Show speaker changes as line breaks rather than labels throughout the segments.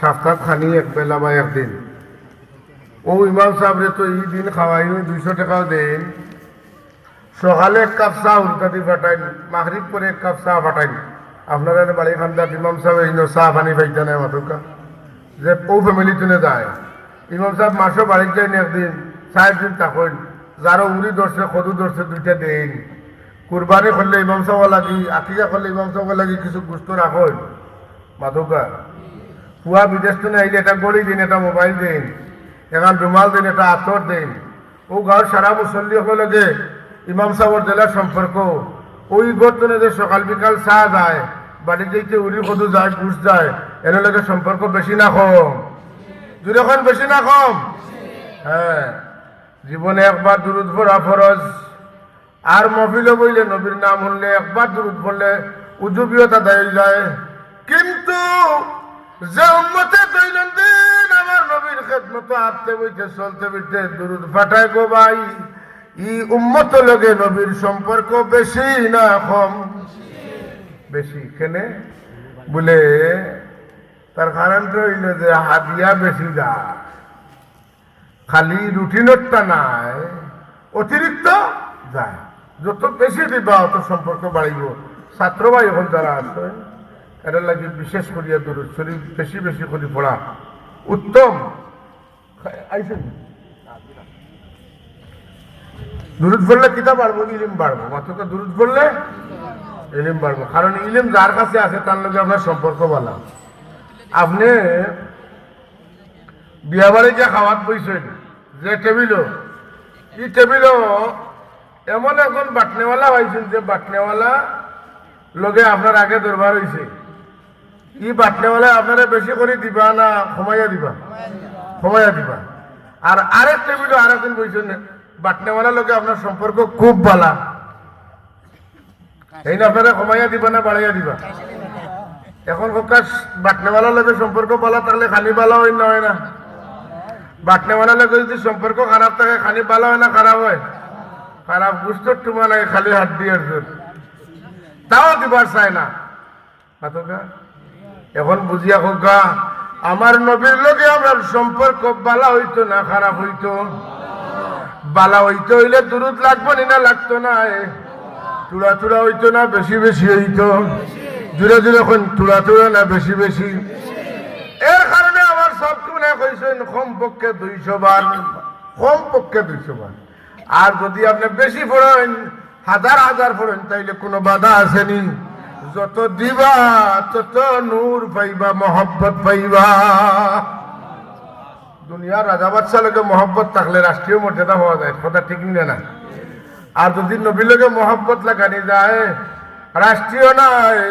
সপ্তাহ খানি এক বেলা বা একদিন। ও ইমাম সাহেবরে তো এই দিন খাওয়াই দুইশো টাকাও দেন সকালে এক কাপ চা উল্টাতি ফাটাইন মাগরিব করে এক কাপ চা ফাটাইন আপনারা বাড়ি খান্দাত ইমাম সাহেব এই চা পানি পাইতে নাই মাতুকা যে ও ফ্যামিলি তুলে যায়। ইমাম সাহেব মাসও বাড়িতে যাইন একদিন চার দিন থাকুন যারও উড়ি ধরছে সদু ধরছে, দুইটা দেন কুরবানি করলে ইমাম সাহেব লাগি, আকিকা করলে ইমাম সাহেব লাগি কিছু গুস্ত রাখুন মাতুকা পুয়া বিদেশ থেকে আইলে এটা গড়ি দিন, এটা মোবাইল দিন এখন রুমাল দিন, এটা আতর দিন। ও গাঁৱৰ সারা মুসল্লি সকলকে ইমাম সাহেবর জেলার সম্পর্ক ওই গর্তনে যে সকাল বিকাল চা যায় বাড়ি যেতে উড়ি সদু যায় ঘুষ যায় এনেলগে সম্পর্ক বেশি না কম। দুরখন বেশি না কম? হ্যাঁ জীবনে একবার দুরুদ পড়া ফরজ আর মফিলে বইলে নবীর নাম শুনলে একবার দুরুদ পড়লে উজুবিয়তা দেয় যায়। কিন্তু যে উম্মতে দৈনন্দিন আমার নবীর খেদমত হাঁটতে বইতে, চলতে বইতে দুরুদ ফাটায় গো ভাই, ই উম্মত লগে নবীর সম্পর্ক বেশি না কম? বেশি। কেনে? বলে, তার কারণটা হইল যে হাদিয়া বেশি যায় খালি রুটিনটা নাই, অতিরিক্ত যায়। যত বেশি দিবা, অত সম্পর্ক বাড়িব ছাত্র ভাই এখন যারা আছে এটার লাগে বিশেষ করিয়া দূর শরীর বেশি বেশি করে পড়া উত্তম। দুরুদ পড়লে কিতাব বাড়বো ইলিম বাড়বো মাত্র দুরুদ পড়লে ইলিম বাড়বো কারণ ইলিম যার কাছে আছে তার লগে আপনার সম্পর্ক ভালো আপনি বিয়া বাড়ি যে খাওয়াত বইছেন যে টেবিল এই টেবিল এমন এখন বাটনেওয়ালা হয়েছেন যে বাটনেওয়ালা লগে আপনার আগে দরবার হয়েছে ই বাটনেওয়ালা আপনারা বেশি করে দিবা না কমাইয়া দিবা? কমাইয়া দিবা। আর আরেক টেবিল আরেকদিন বইছেন বাটনেওয়ালা লগে আপনার সম্পর্ক খুব ভালা এই না আপনারা কমাইয়া দিবা না, বাড়াইয়া দিবা? এখন কাজ বাটনেওয়ালার লগে সম্পর্ক ভালো থাকলে খালি ভালো হয় না হয় না? বাটনেওয়ালার লগে যদি সম্পর্ক খারাপ থাকে, খালি ভালো হয় না, খারাপ হয়? খারাপ বুঝতে তোমার খালি হাত দিয়ে তাও দিবার চায় না। মাতকা এখন বুঝিয়া হোকা আমার নবীর লগে আমার সম্পর্ক বালা হইতো না, খারাপ হইতো? বালা হইতো হইলে দূরত লাগবো নি লাগতো না। চূড়া চূড়া হইতো না, বেশি বেশি হইতো? জুড়ে জুড়ে এখন চূড়া চূড়া না, বেশি বেশি? এর কারণে আমার সব মনে কইছেন কম পক্ষে দুইশো বার কম পক্ষে দুইশো বার। আর যদি আপনি বেশি পড়েন, হাজার হাজার পড়েন, তাইলে কোনো বাধা আসেনি। যত দিবা, তত নূর পাইবা, মহব্বত পাইবা। দুনিয়ার রাজা বাচ্চা লোকে মহব্বত থাকলে রাষ্ট্রীয় মর্যাদা হওয়া যায়, কথা ঠিক না না। আর যদি নবীলোকে মহব্বত লাগানি যায় রাষ্ট্রীয় নয়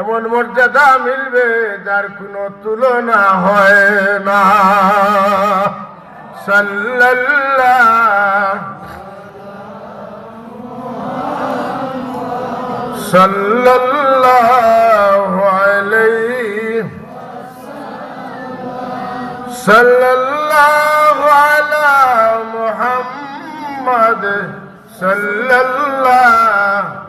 এমন মর্যাদা মিলবে যার কোনো তুলনা হয় না। সাল্লাল্লাহ সাল্লাল্লাহু আলাইহি সাল্লাল্লাহু আলা মুহাম্মদ সাল্লাল্লাহু